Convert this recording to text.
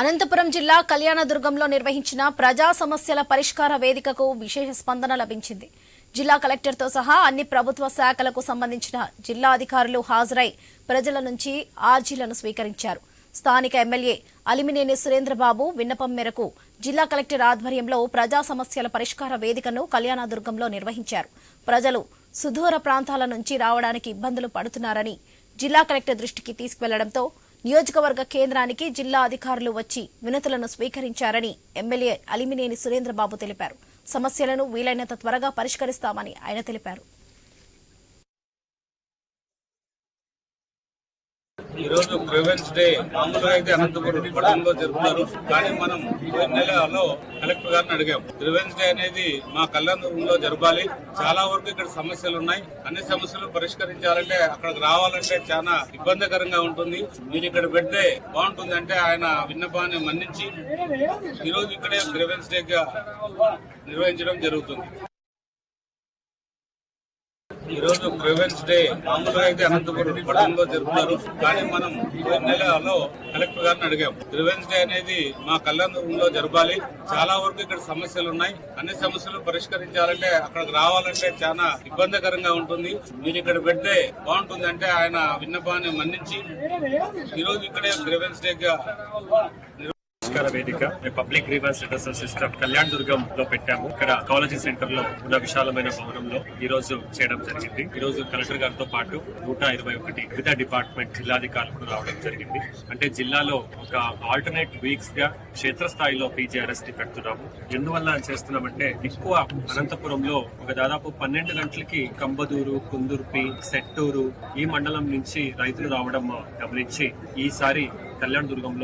అనంతపురం జిల్లా కళ్యాణదుర్గంలో నిర్వహించిన ప్రజా సమస్యల పరిష్కార వేదికకు విశేష స్పందన లభించింది. జిల్లా కలెక్టర్తో సహా అన్ని ప్రభుత్వ శాఖలకు సంబంధించిన జిల్లా అధికారులు హాజరై ప్రజల నుంచి ఆర్జీలను స్వీకరించారు. స్థానిక ఎమ్మెల్యే అలిమినేని సురేంద్రబాబు విన్నపం మేరకు జిల్లా కలెక్టర్ ఆధ్వర్యంలో ప్రజా సమస్యల పరిష్కార వేదికను కళ్యాణదుర్గంలో నిర్వహించారు. ప్రజలు సుదూర ప్రాంతాల నుంచి రావడానికి ఇబ్బందులు పడుతున్నారని జిల్లా కలెక్టర్ దృష్టికి తీసుకువెళ్ళడంతో నియోజకవర్గ కేంద్రానికి జిల్లా అధికారులు వచ్చి వినతులను స్వీకరించారని ఎమ్మెల్యే అలిమినేని సురేంద్రబాబు తెలిపారు. సమస్యలను వీలైనంత త్వరగా పరిష్కరిస్తామని ఆయన తెలిపారు. ఈ రోజు డే. మామూలుగా అయితే అనంతపురం పట్టణంలో జరుపుతారు కానీ మనం పోయిన నెలలో కలెక్టర్ గారిని అడిగాం. గ్రివెన్స్ డే అనేది మా కళ్యాణదుర్గంలో జరపాలి. చాలా వరకు ఇక్కడ సమస్యలు ఉన్నాయి. అన్ని సమస్యలు పరిష్కరించాలంటే అక్కడికి రావాలంటే చాలా ఇబ్బందికరంగా ఉంటుంది. మీరు ఇక్కడ పెడితే బాగుంటుంది అంటే ఆయన విన్నపాన్ని మన్నించి ఈ రోజు ఇక్కడే గ్రీవెన్స్ డేగా నిర్వహించడం జరుగుతుంది. ఈ రోజు గ్రీవెన్స్ డే. మామూలుగా అయితే అనంతపురం పట్టణంలో జరుపుతారు కానీ మనం పోయిన నెలలో కలెక్టర్ గారిని అడిగాం. గ్రీవెన్స్ డే అనేది మా కళ్యాణదుర్గంలో జరపాలి. చాలా వరకు ఇక్కడ సమస్యలు ఉన్నాయి. అన్ని సమస్యలు పరిష్కరించాలంటే అక్కడికి రావాలంటే చాలా ఇబ్బందికరంగా ఉంటుంది. మీరు ఇక్కడ పెడితే బాగుంటుంది అంటే ఆయన విన్నపాన్ని మన్నించి ఈ రోజు ఇక్కడే గ్రీవెన్స్ డే సహకార వేదిక public grievance redressal system Kalyan Durgam లో పెట్టాము. ఇక్కడ కాలేజీ సెంటర్లో ఉన్న విశాలమైన భవనంలో ఈ రోజు చేయడం జరిగింది. ఈ రోజు కలెక్టర్ గారితో పాటు నూట ఇరవై ఒకటి వివిధ డిపార్ట్మెంట్ జిల్లాధికారులు కూడా రావడం జరిగింది. అంటే జిల్లాలో ఒక ఆల్టర్నేట్ వీక్స్గా క్షేత్రస్థాయిలో పీజీఆర్ఎస్ని పెడుతున్నాము. ఎందువల్ల చేస్తున్నామంటే ఎక్కువ అనంతపురంలో ఒక దాదాపు పన్నెండు గంటలకి కంబదూరు కుందుర్పి సెట్టూరు ఈ మండలం నుంచి రైతులు రావడం గమనించి ఈసారి కళ్యాణ్ దుర్గంలో